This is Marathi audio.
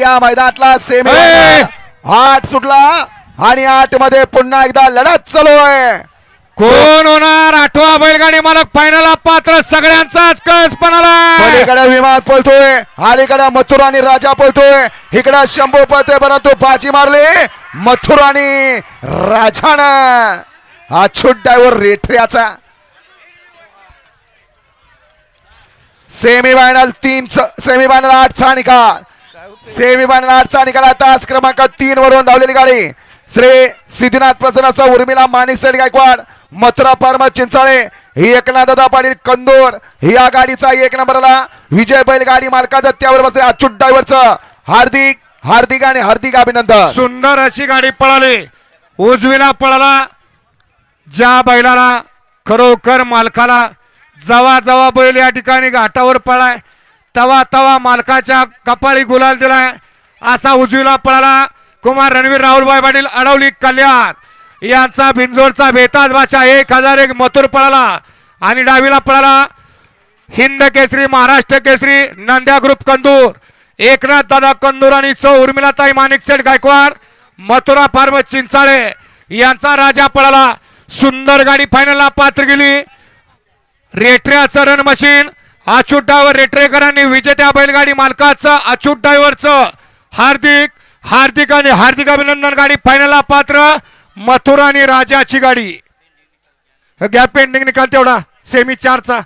या मैदानातला सेमी! आठ सुटला आणि आठमध्ये पुन्हा एकदा लढत चालू आहे. कोण होणार? आठवा बैलगाडी मालक फायनल पात्र सगळ्यांचाच कळस पणाला विमान पळतोय अलीकडे मथुर आणि राजा पळतोय. इकडे शंभू पळतोय परंतु बाजी मारली मथुर आणि राजानं. हा छूट ड्रायव्हर रेठऱ्याचा सेमी फायनल तीन सेमी फायनल आठचा निकाल सेमी फायनल निकाल आता आज क्रमांक तीन वरून धावलेली गाडी. श्री सिद्धनाथ प्रसन्नाचा उर्मिला माणिक सेठ गायकवाड मथुरा फार्मा चिंचाळे ही एकनाथदा पाटील कंदोर या गाडीचा एक नंबरला विजय बैल गाडी मालकाचा त्यावर बसले अच्युत ड्रायव्हरचं हार्दिक हार्दिक आणि हार्दिक अभिनंदन. सुंदर अशी गाडी पळाली. उजवीला पळाला. ज्या बैलाला खरोखर मालकाला जवा जवा बैल या ठिकाणी घाटावर पळाय तवा तवा मालकाच्या कपाळी गुलाल दिलाय. असा उजवीला पळाला कुमार रणवीर राहुलभाई पाटील अडवली कल्याण. यांचा भिंजोरचा बेताज भाषा एक हजार एक मथुर पळाला आणि डावीला पळाला हिंद केसरी महाराष्ट्र केसरी नंद्या ग्रुप कंदूर. एकनाथ दादा कंदूर आणि सौ उर्मिलाताई माणिक सेठ गायकवाड मथुरा फार्म चिंचाळे यांचा राजा पळाला. सुंदर गाडी फायनलला पात्र गेली. रेटऱ्याचं रण मशीन अच्युत डायव्हर रेटरेकरांनी विजेत्या बैलगाडी मालकाचं अच्युत डायव्हरचं हार्दिक हार्दिक आणि हार्दिक अभिनंदन गाडी फायनलला पात्र मथुरा आणि राजाची गाडी. गॅप पेंडिंग निकाल तेवढा. सेमी चारचा.